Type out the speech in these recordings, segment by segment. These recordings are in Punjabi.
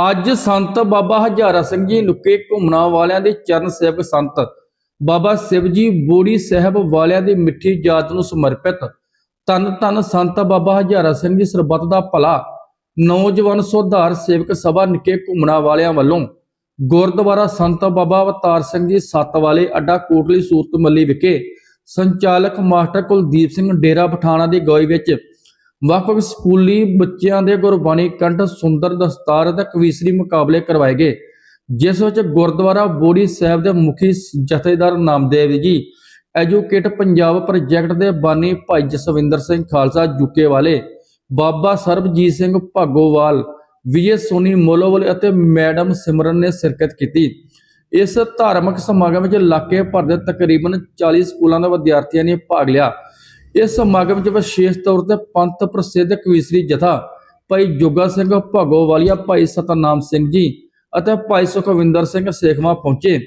ਅੱਜ ਸੰਤ ਬਾਬਾ ਹਜ਼ਾਰਾ ਸਿੰਘ ਜੀ ਨੁਕੇ ਘੁੰਮਣਾ ਵਾਲਿਆਂ ਦੇ ਚਰਨ ਸੇਵਕ ਸੰਤ, ਬਾਬਾ ਸ਼ਿਵ ਜੀ ਬੋੜੀ ਸਾਹਿਬ ਵਾਲਿਆਂ ਦੀ ਮਿੱਠੀ ਜਾਤ ਨੂੰ ਸਮਰਪਿਤ। ਤਨ ਤਨ ਸੰਤ ਬਾਬਾ ਹਜ਼ਾਰਾ ਸਿੰਘ ਜੀ ਸਰਬੱਤ ਦਾ ਭਲਾ। ਨੌਜਵਾਨ ਸੁਧਾਰ ਸੇਵਕ ਸਭਾ ਨਿੱਕੇ ਘੁੰਮਣਾ ਵਾਲਿਆਂ ਵੱਲੋਂ ਗੁਰਦੁਆਰਾ ਸੰਤ ਬਾਬਾ ਅਵਤਾਰ ਸਿੰਘ ਜੀ ਸੱਤ ਵਾਲੇ ਅੱਡਾ ਕੋਟਲੀ ਸੂਰਤ ਮੱਲੀ ਵਿਖੇ ਸੰਚਾਲਕ ਮਾਸਟਰ ਕੁਲਦੀਪ ਸਿੰਘ ਡੇਰਾ ਪਠਾਣਾ ਦੀ ਗੋਈ ਵਿੱਚ ਵੱਖ-ਵੱਖ ਸਕੂਲੀ ਬੱਚਿਆਂ ਦੇ ਗੁਰਬਾਣੀ ਕੰਠ, ਸੁੰਦਰ ਦਸਤਾਰ ਅਤੇ ਕਵੀਸ਼ਰੀ ਮੁਕਾਬਲੇ ਕਰਵਾਏ ਗਏ, ਜਿਸ ਵਿੱਚ ਗੁਰਦੁਆਰਾ ਬੋੜੀ ਸਾਹਿਬ ਦੇ ਮੁਖੀ ਜਥੇਦਾਰ ਨਾਮਦੇਵ ਜੀ, ਐਜੂਕੇਟ ਪੰਜਾਬ ਪ੍ਰੋਜੈਕਟ ਦੇ ਬਾਨੀ ਭਾਈ ਜਸਵਿੰਦਰ ਸਿੰਘ ਖਾਲਸਾ ਜੁਕੇ ਵਾਲੇ, ਬਾਬਾ ਸਰਬਜੀਤ ਸਿੰਘ ਭਾਗੋਵਾਲ ਵਿਜੇ ਸੋਨੀ ਮੋਲੋਵਲ ਅਤੇ ਮੈਡਮ ਸਿਮਰਨ ਨੇ ਸ਼ਿਰਕਤ ਕੀਤੀ। ਇਸ ਧਾਰਮਿਕ ਸਮਾਗਮ ਵਿੱਚ ਇਲਾਕੇ ਭਰ ਦੇ ਤਕਰੀਬਨ 40 ਸਕੂਲਾਂ ਦੇ ਵਿਦਿਆਰਥੀਆਂ ਨੇ ਭਾਗ ਲਿਆ। ਇਸ ਸਮਾਗਮ ਚ ਵਿਸ਼ੇਸ਼ ਤੌਰ ਤੇ ਪੰਥ ਪ੍ਰਸਿੱਧ ਕਵੀਸ਼ਰੀ ਜਥਾ ਭਾਈ ਜੋਗਾ ਸਿੰਘ ਭਾਗੋਵਾਲੀਆ, ਭਾਈ ਸਤਨਾਮ ਸਿੰਘ ਜੀ ਅਤੇ ਭਾਈ ਸੁਖਵਿੰਦਰ ਸਿੰਘ ਸੇਖਵਾ ਪਹੁੰਚੇ।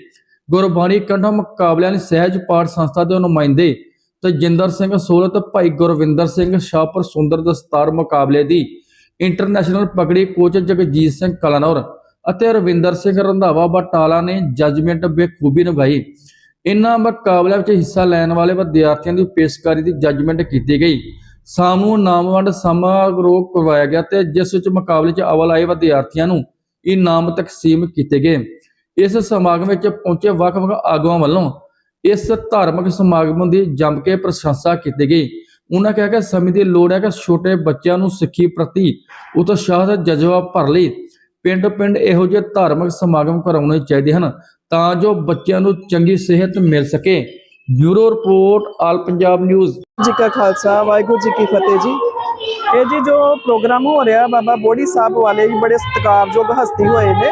ਗੁਰਬਾਣੀ ਕੰਠ ਮੁਕਾਬਲਿਆਂ ਦੀ ਸਹਿਜ ਪਾਠ ਸੰਸਥਾ ਦੇ ਨੁਮਾਇੰਦੇ ਤਜਿੰਦਰ ਸਿੰਘ ਸੋਲਤ ਭਾਈ ਗੁਰਵਿੰਦਰ ਸਿੰਘ ਸ਼ਾਹਪੁਰ ਸੁੰਦਰ ਦਸਤਾਰ ਮੁਕਾਬਲੇ ਦੀ ਇੰਟਰਨੈਸ਼ਨਲ ਪਗੜੀ ਕੋਚ ਜਗਜੀਤ ਸਿੰਘ ਕਲਾਨੌਰ ਅਤੇ ਰਵਿੰਦਰ ਸਿੰਘ ਰੰਧਾਵਾ ਬਟਾਲਾ ਨੇ ਜੱਜਮੈਂਟ ਬੇਖੂਬੀ ਨਿਭਾਈ। ਇਨ੍ਹਾਂ ਮੁਕਾਬਲਿਆਂ ਵਿੱਚ ਹਿੱਸਾ ਲੈਣ ਵਾਲੇ ਵਿਦਿਆਰਥੀਆਂ ਦੀ ਪੇਸ਼ਕਾਰੀ ਦੀ ਜੱਜਮੈਂਟ ਕੀਤੀ ਗਈ। ਸਾਮੂਹ ਨਾਮਵੰਡ ਸਮਾਰੋਹ ਕਰਵਾਇਆ ਗਿਆ ਤੇ ਜਿਸ ਵਿੱਚ ਮੁਕਾਬਲੇ 'ਚ ਅਵਲ ਆਏ ਵਿਦਿਆਰਥੀਆਂ ਨੂੰ ਇਨਾਮ ਤਕਸੀਮ ਕੀਤੇ ਗਏ। ਇਸ ਸਮਾਗਮ ਵਿੱਚ ਪਹੁੰਚੇ ਵੱਖ-ਵੱਖ ਆਗੂਆਂ ਵੱਲੋਂ ਇਸ ਧਾਰਮਿਕ ਸਮਾਗਮ ਦੀ ਜੰਮ ਕੇ ਪ੍ਰਸ਼ੰਸਾ ਕੀਤੀ ਗਈ। ਉਹਨਾਂ ਕਿਹਾ ਕਿ ਸਮੇਂ ਦੀ ਲੋੜ ਹੈ ਕਿ ਛੋਟੇ ਬੱਚਿਆਂ ਨੂੰ ਸਿੱਖੀ ਪ੍ਰਤੀ ਉਤਸ਼ਾਹ ਦਾ ਜਜ਼ਬਾ ਭਰ ਲਈ ਪਿੰਡ-ਪਿੰਡ ਇਹੋ ਜਿਹੇ ਧਾਰਮਿਕ ਸਮਾਗਮ ਕਰਾਉਣੇ ਚਾਹੀਦੇ ਹਨ ਤਾਂ ਜੋ ਬੱਚਿਆਂ ਨੂੰ ਚੰਗੀ ਸਿਹਤ ਮਿਲ ਸਕੇ। Bureau report, all Punjab news. ਜੀ ਕਾ ਖਾਲਸਾ, ਵਾਹਿਗੁਰੂ ਜੀ ਕੀ ਫਤਿਹ ਜੀ। ਇਹ ਜੀ ਜੋ ਪ੍ਰੋਗਰਾਮ ਹੋ ਰਿਹਾ, ਬਾਬਾ ਬੋੜੀ ਸਾਹਿਬ ਵਾਲੇ ਜੀ ਬੜੇ ਸਤਿਕਾਰਯੋਗ ਹਸਤੀ ਹੋਏ ਨੇ।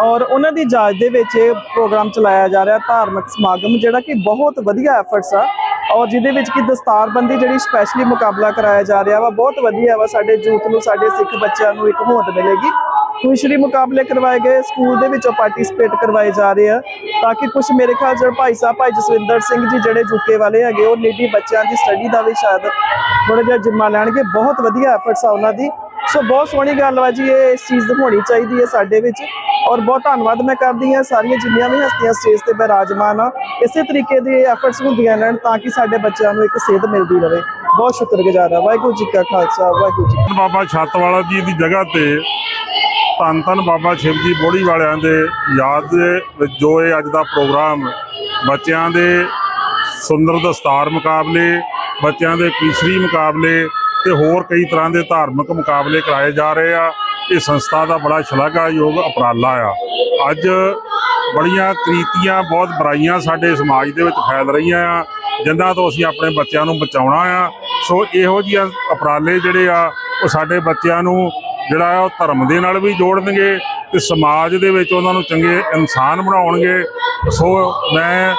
ਔਰ ਉਹਨਾਂ ਦੀ ਜਾਜ ਦੇ ਵਿੱਚ ਇਹ ਪ੍ਰੋਗਰਾਮ ਚਲਾਇਆ ਜਾ ਰਿਹਾ, ਧਾਰਮਿਕ ਸਮਾਗਮ, ਜਿਹੜਾ ਕਿ ਬਹੁਤ ਵਧੀਆ ਐਫਰਟਸ ਆ। ਔਰ ਜਿਹਦੇ ਵਿੱਚ ਕਿ ਦਸਤਾਰਬੰਦੀ ਜਿਹੜੀ ਸਪੈਸ਼ਲੀ ਮੁਕਾਬਲਾ ਕਰਾਇਆ ਜਾ ਰਿਹਾ ਵਾ, ਬਹੁਤ ਵਧੀਆ ਵਾ। ਸਾਡੇ ਯੂਥ ਨੂੰ, ਸਾਡੇ ਸਿੱਖ ਬੱਚਿਆਂ ਨੂੰ ਇੱਕ ਹੋਂਦ ਮਿਲੇਗੀ। ਕੁਸ਼ਰੀ ਮੁਕਾਬਲੇ ਕਰਵਾਏ ਗਏ, ਸਕੂਲ ਦੇ ਵਿੱਚੋਂ ਪਾਰਟਿਸਿਪੇਟ ਕਰਵਾਏ ਜਾ ਰਹੇ ਆ। ਤਾਂ ਕਿ ਕੁਝ ਮੇਰੇ ਖਿਆਲ ਜਿਹੜੇ ਭਾਈ ਸਾਹਿਬ, ਭਾਈ ਜਸਵਿੰਦਰ ਸਿੰਘ ਜੀ ਜਿਹੜੇ ਜੁਕੇ ਵਾਲੇ ਹੈਗੇ, ਉਹ ਨੀਡੀ ਬੱਚਿਆਂ ਦੀ ਸਟੱਡੀ ਦਾ ਵੀ ਸ਼ਾਇਦ ਥੋੜਾ ਜਿਹਾ ਜਿੰਮਾ ਲੈਣਗੇ। ਬਹੁਤ ਵਧੀਆ ਐਫਰਟਸ ਆ ਉਹਨਾਂ ਦੀ। ਸੋ ਬਹੁਤ ਸੋਹਣੀ ਗੱਲ ਵਾ ਜੀ, ਇਹ ਇਸ ਚੀਜ਼ ਹੋਣੀ ਚਾਹੀਦੀ ਹੈ ਸਾਡੇ ਵਿੱਚ। ਔਰ ਬਹੁਤ ਧੰਨਵਾਦ ਮੈਂ ਕਰਦੀ ਹਾਂ ਸਾਰੀਆਂ ਜਿੰਨੀਆਂ ਵੀ ਹਸਤੀਆਂ ਸਟੇਜ ਤੇ ਬਿਰਾਜਮਾਨ ਆ, ਇਸੇ ਤਰੀਕੇ ਦੇ ਐਫਰਟਸ ਹੁੰਦੀਆਂ ਰਹਿਣ ਤਾਂ ਕਿ ਸਾਡੇ ਬੱਚਿਆਂ ਨੂੰ ਇੱਕ ਸੇਧ ਮਿਲਦੀ ਰਹੇ। ਬਹੁਤ ਸ਼ੁਕਰਗੁਜ਼ਾਰ ਆ। ਵਾਹਿਗੁਰੂ ਜੀ ਕਾ ਖਾਲਸਾ, ਵਾਹਿਗੁਰੂ ਜੀ ਕੀ ਫਤਿਹ। ਬਾਬਾ ਛੱਤਵਾਲਾ ਜੀ ਦੀ ਜਗ੍ਹਾ ਤੇ ਧੰਨ ਧੰਨ ਬਾਬਾ ਸ਼ਿਵਜੀ ਬੋੜੀ ਵਾਲਿਆਂ ਦੇ ਯਾਦ ਦੇ ਵਿੱਚ ਜੋ ਇਹ ਅੱਜ ਦਾ ਪ੍ਰੋਗਰਾਮ ਬੱਚਿਆਂ ਦੇ ਸੁੰਦਰ ਦਸਤਾਰ ਮੁਕਾਬਲੇ, ਬੱਚਿਆਂ ਦੇ ਕੀਸਰੀ ਮੁਕਾਬਲੇ ਤੇ ਹੋਰ ਕਈ ਤਰ੍ਹਾਂ ਦੇ ਧਾਰਮਿਕ ਮੁਕਾਬਲੇ ਕਰਾਏ ਜਾ ਰਹੇ ਆ। ਇਹ ਸੰਸਥਾ ਦਾ ਬੜਾ ਸ਼ਲਾਘਾਯੋਗ ਉਪਰਾਲਾ ਆ। ਅੱਜ ਬੜੀਆਂ ਕ੍ਰੀਤੀਆਂ, ਬਹੁਤ ਬੁਰਾਈਆਂ ਸਾਡੇ ਸਮਾਜ ਦੇ ਵਿੱਚ ਫੈਲ ਰਹੀਆਂ ਆ ਜਿਨ੍ਹਾਂ ਤੋਂ ਅਸੀਂ ਆਪਣੇ ਬੱਚਿਆਂ ਨੂੰ ਬਚਾਉਣਾ ਆ। ਸੋ ਇਹੋ ਜਿਹੇ ਉਪਰਾਲੇ ਜਿਹੜੇ ਆ, ਉਹ ਸਾਡੇ ਬੱਚਿਆਂ ਨੂੰ ਜਿਹੜਾ ਆ ਉਹ ਧਰਮ ਦੇ ਨਾਲ ਵੀ ਜੋੜਨਗੇ ਤੇ ਸਮਾਜ ਦੇ ਵਿੱਚ ਉਹਨਾਂ ਨੂੰ ਚੰਗੇ ਇਨਸਾਨ ਬਣਾਉਣਗੇ। ਸੋ ਮੈਂ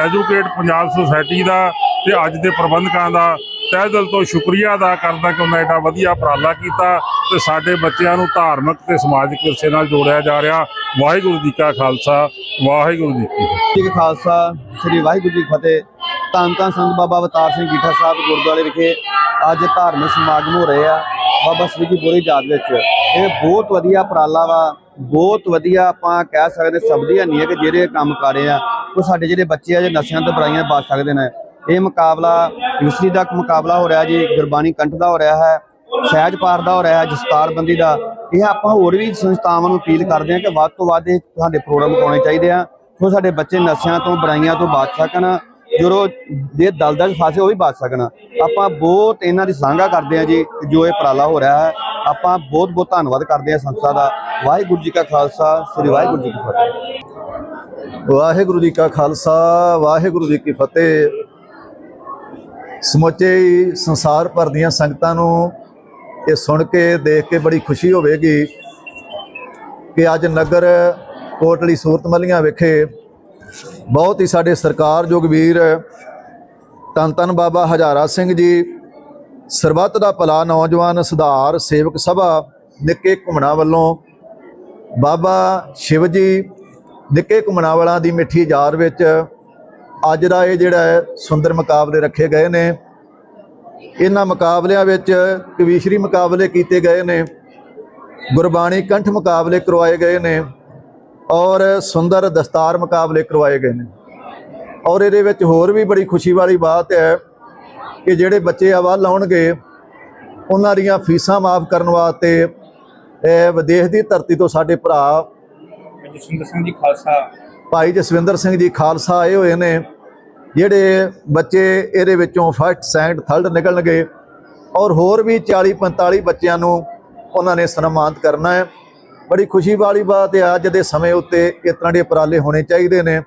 ਐਜੂਕੇਟ ਪੰਜਾਬ ਸੁਸਾਇਟੀ ਦਾ ਤੇ ਅੱਜ ਦੇ ਪ੍ਰਬੰਧਕਾਂ ਦਾ ਤਹਿ ਦਿਲ ਤੋਂ ਸ਼ੁਕਰੀਆ ਅਦਾ ਕਰਦਾ ਕਿ ਉਹਨਾਂ ਐਡਾ ਵਧੀਆ ਉਪਰਾਲਾ ਕੀਤਾ ਤੇ ਸਾਡੇ ਬੱਚਿਆਂ ਨੂੰ ਧਾਰਮਿਕ ਤੇ ਸਮਾਜਿਕ ਵਿਰਸੇ ਨਾਲ ਜੋੜਿਆ ਜਾ ਰਿਹਾ। ਵਾਹਿਗੁਰੂ ਜੀ ਕਾ ਖਾਲਸਾ, ਵਾਹਿਗੁਰੂ ਜੀ ਕੀ ਜੀ ਕਾ ਖਾਲਸਾ, ਸ੍ਰੀ ਵਾਹਿਗੁਰੂ ਜੀ ਫਤਿਹ। ਧੰਨ ਧੰਨ ਸੰਤ ਬਾਬਾ ਅਵਤਾਰ ਸਿੰਘ ਜੀਠਾ ਸਾਹਿਬ ਗੁਰਦੁਆਰੇ ਵਿਖੇ ਅੱਜ ਧਾਰਮਿਕ ਸਮਾਗਮ ਹੋ ਰਹੇ ਆ। ਬਾਬਾ ਸ੍ਰੀ ਜੀ ਬੋਰੀ ਯਾਦ ਵਿੱਚ। ਇਹ ਬਹੁਤ ਵਧੀਆ ਉਪਰਾਲਾ ਵਾ, ਬਹੁਤ ਵਧੀਆ ਆਪਾਂ ਕਹਿ ਸਕਦੇ ਸਬਦੀ ਨਹੀਂ ਹੈ ਕਿ ਜਿਹੜੇ ਕੰਮ ਕਰ ਰਹੇ ਆ, ਉਹ ਸਾਡੇ ਜਿਹੜੇ ਬੱਚੇ ਆ, ਜੇ ਨਸ਼ਿਆਂ ਤੋਂ ਬੁਰਾਈਆਂ ਬਚ ਸਕਦੇ ਨੇ। ਇਹ ਮੁਕਾਬਲਾ ਯੂਸਰੀ ਦਾ ਮੁਕਾਬਲਾ ਹੋ ਰਿਹਾ ਜੀ, ਗੁਰਬਾਣੀ ਕੰਠ ਦਾ ਹੋ ਰਿਹਾ ਹੈ, ਸਹਿਜ ਪਾਠ ਦਾ ਹੋ ਰਿਹਾ ਹੈ, ਜਸਤਾਰਬੰਦੀ ਦਾ। ਇਹ ਆਪਾਂ ਹੋਰ ਵੀ ਸੰਸਥਾਵਾਂ ਨੂੰ ਅਪੀਲ ਕਰਦੇ ਹਾਂ ਕਿ ਵੱਧ ਤੋਂ ਵੱਧ ਇਹ ਸਾਡੇ ਪ੍ਰੋਗਰਾਮ ਪਾਉਣੇ ਚਾਹੀਦੇ ਆ ਸੋ ਸਾਡੇ ਬੱਚੇ ਨਸ਼ਿਆਂ ਤੋਂ, ਬੁਰਾਈਆਂ ਤੋਂ ਬਚ ਸਕਣ। ਜਦੋਂ ਜੇ ਦਲਦਲ 'ਚ ਫਸੇ ਉਹ ਵੀ ਬਚ ਸਕਣ। ਆਪਾਂ ਬਹੁਤ ਇਹਨਾਂ ਦੀ ਸ਼ਲਾਘਾ ਕਰਦੇ ਆ ਜੀ, ਜੋ ਇਹ ਉਪਰਾਲਾ ਹੋ ਰਿਹਾ ਹੈ। ਆਪਾਂ ਬਹੁਤ ਬਹੁਤ ਧੰਨਵਾਦ ਕਰਦੇ ਆ ਸੰਸਥਾ ਦਾ। ਵਾਹਿਗੁਰੂ ਜੀ ਕਾ ਖਾਲਸਾ, ਸ੍ਰੀ ਵਾਹਿਗੁਰੂ ਜੀ ਕੀ ਫਤਿਹ। ਵਾਹਿਗੁਰੂ ਜੀ ਕਾ ਖਾਲਸਾ, ਵਾਹਿਗੁਰੂ ਜੀ ਕੀ ਫਤਿਹ। ਸਮੁੱਚੇ ਸੰਸਾਰ ਭਰ ਦੀਆਂ ਸੰਗਤਾਂ ਨੂੰ ਇਹ ਸੁਣ ਕੇ, ਦੇਖ ਕੇ ਬੜੀ ਖੁਸ਼ੀ ਹੋਵੇਗੀ ਕਿ ਅੱਜ ਨਗਰ ਕੋਟਲੀ ਸੂਰਤਮਲੀਆਂ ਵਿਖੇ ਬਹੁਤ ਹੀ ਸਾਡੇ ਸਰਕਾਰਯੋਗ ਵੀਰ ਧੰਨ ਧੰਨ ਬਾਬਾ ਹਜ਼ਾਰਾ ਸਿੰਘ ਜੀ, ਸਰਬੱਤ ਦਾ ਭਲਾ ਨੌਜਵਾਨ ਸੁਧਾਰ ਸੇਵਕ ਸਭਾ ਨਿੱਕੇ ਘੁੰਮਣਾ ਵੱਲੋਂ ਬਾਬਾ ਸ਼ਿਵ ਜੀ ਨਿੱਕੇ ਘੁੰਮਣਾਵਾਲਾਂ ਦੀ ਮਿੱਠੀ ਯਾਦ ਵਿੱਚ ਅੱਜ ਦਾ ਇਹ ਜਿਹੜਾ ਸੁੰਦਰ ਮੁਕਾਬਲੇ ਰੱਖੇ ਗਏ ਨੇ। ਇਹਨਾਂ ਮੁਕਾਬਲਿਆਂ ਵਿੱਚ ਕਵੀਸ਼ਰੀ ਮੁਕਾਬਲੇ ਕੀਤੇ ਗਏ ਨੇ, ਗੁਰਬਾਣੀ ਕੰਠ ਮੁਕਾਬਲੇ ਕਰਵਾਏ ਗਏ ਨੇ। ਔਰ ਸੁੰਦਰ ਦਸਤਾਰ ਮੁਕਾਬਲੇ ਕਰਵਾਏ ਗਏ ਨੇ। ਔਰ ਇਹਦੇ ਵਿੱਚ ਹੋਰ ਵੀ ਬੜੀ ਖੁਸ਼ੀ ਵਾਲੀ ਬਾਤ ਹੈ ਕਿ ਜਿਹੜੇ ਬੱਚੇ ਆ ਵੱਲ ਆਉਣਗੇ ਉਹਨਾਂ ਦੀਆਂ ਫੀਸਾਂ ਮਾਫ ਕਰਨ ਵਾਸਤੇ ਇਹ ਵਿਦੇਸ਼ ਦੀ ਧਰਤੀ ਤੋਂ ਸਾਡੇ ਭਰਾ ਜਸਵਿੰਦਰ ਸਿੰਘ ਜੀ ਖਾਲਸਾ। ਭਾਈ ਜਸਵਿੰਦਰ ਸਿੰਘ ਜੀ ਖਾਲਸਾ ਆਏ ਹੋਏ ਨੇ ਜਿਹੜੇ ਬੱਚੇ ਇਹਦੇ ਵਿੱਚੋਂ ਫਸਟ ਸੈਕੰਡ ਥਰਡ ਨਿਕਲਣਗੇ। ਔਰ ਹੋਰ ਵੀ 40 45 ਬੱਚਿਆਂ ਨੂੰ ਉਹਨਾਂ ਨੇ ਸਨਮਾਨਿਤ ਕਰਨਾ ਹੈ। ਬੜੀ ਖੁਸ਼ੀ ਵਾਲੀ ਬਾਤ ਹੈ ਅੱਜ ਦੇ ਸਮੇਂ ਉੱਤੇ ਇਸ ਤਰ੍ਹਾਂ ਦੇ ਉਪਰਾਲੇ ਹੋਣੇ ਚਾਹੀਦੇ ਨੇ।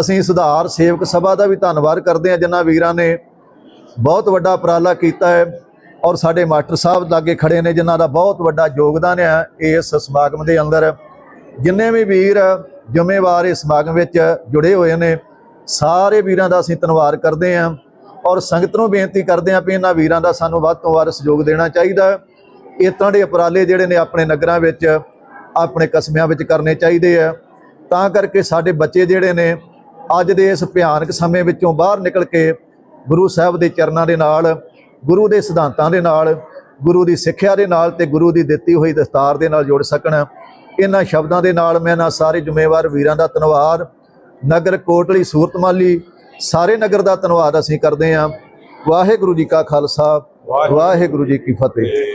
ਅਸੀਂ ਸੁਧਾਰ ਸੇਵਕ ਸਭਾ ਦਾ ਵੀ ਧੰਨਵਾਦ ਕਰਦੇ ਹਾਂ, ਜਿਨ੍ਹਾਂ ਵੀਰਾਂ ਨੇ ਬਹੁਤ ਵੱਡਾ ਉਪਰਾਲਾ ਕੀਤਾ ਹੈ ਔਰ ਸਾਡੇ ਮਾਸਟਰ ਸਾਹਿਬ ਲਾਗੇ ਖੜੇ ਨੇ, ਜਿਨ੍ਹਾਂ ਦਾ ਬਹੁਤ ਵੱਡਾ ਯੋਗਦਾਨ ਹੈ ਇਸ ਸਮਾਗਮ ਦੇ ਅੰਦਰ। ਜਿੰਨੇ ਵੀ ਵੀਰ ਜ਼ਿੰਮੇਵਾਰ ਇਸ ਸਮਾਗਮ ਵਿੱਚ ਜੁੜੇ ਹੋਏ ਨੇ, ਸਾਰੇ ਵੀਰਾਂ ਦਾ ਅਸੀਂ ਧੰਨਵਾਦ ਕਰਦੇ ਹਾਂ ਔਰ ਸੰਗਤ ਨੂੰ ਬੇਨਤੀ ਕਰਦੇ ਹਾਂ ਵੀ ਇਹਨਾਂ ਵੀਰਾਂ ਦਾ ਸਾਨੂੰ ਵੱਧ ਤੋਂ ਵੱਧ ਸਹਿਯੋਗ ਦੇਣਾ ਚਾਹੀਦਾ ਹੈ। ਇਸ ਤਰ੍ਹਾਂ ਦੇ ਉਪਰਾਲੇ ਜਿਹੜੇ ਨੇ ਆਪਣੇ ਨਗਰਾਂ ਵਿੱਚ ਆਪਣੇ ਕਸਬਿਆਂ ਵਿੱਚ ਕਰਨੇ ਚਾਹੀਦੇ ਆ। ਤਾਂ ਕਰਕੇ ਸਾਡੇ ਬੱਚੇ ਜਿਹੜੇ ਨੇ ਅੱਜ ਦੇ ਇਸ ਭਿਆਨਕ ਸਮੇਂ ਵਿੱਚੋਂ ਬਾਹਰ ਨਿਕਲ ਕੇ ਗੁਰੂ ਸਾਹਿਬ ਦੇ ਚਰਨਾਂ ਦੇ ਨਾਲ ਗੁਰੂ ਦੇ ਸਿਧਾਂਤਾਂ ਦੇ ਨਾਲ ਗੁਰੂ ਦੀ ਸਿੱਖਿਆ ਦੇ ਨਾਲ ਤੇ ਗੁਰੂ ਦੀ ਦਿੱਤੀ ਹੋਈ ਦਸਤਾਰ ਦੇ ਨਾਲ ਜੁੜ ਸਕਣ। ਇਹਨਾਂ ਸ਼ਬਦਾਂ ਦੇ ਨਾਲ ਮੈਂ ਇਹਨਾਂ ਸਾਰੇ ਜ਼ਿੰਮੇਵਾਰ ਵੀਰਾਂ ਦਾ ਧੰਨਵਾਦ। ਨਗਰ ਕੋਟਲੀ ਸੂਰਤਮਾਲੀ ਸਾਰੇ ਨਗਰ ਦਾ ਧੰਨਵਾਦ ਅਸੀਂ ਕਰਦੇ ਹਾਂ। ਵਾਹਿਗੁਰੂ ਜੀ ਕਾ ਖਾਲਸਾ ਵਾਹਿਗੁਰੂ ਜੀ ਕੀ ਫਤਿਹ।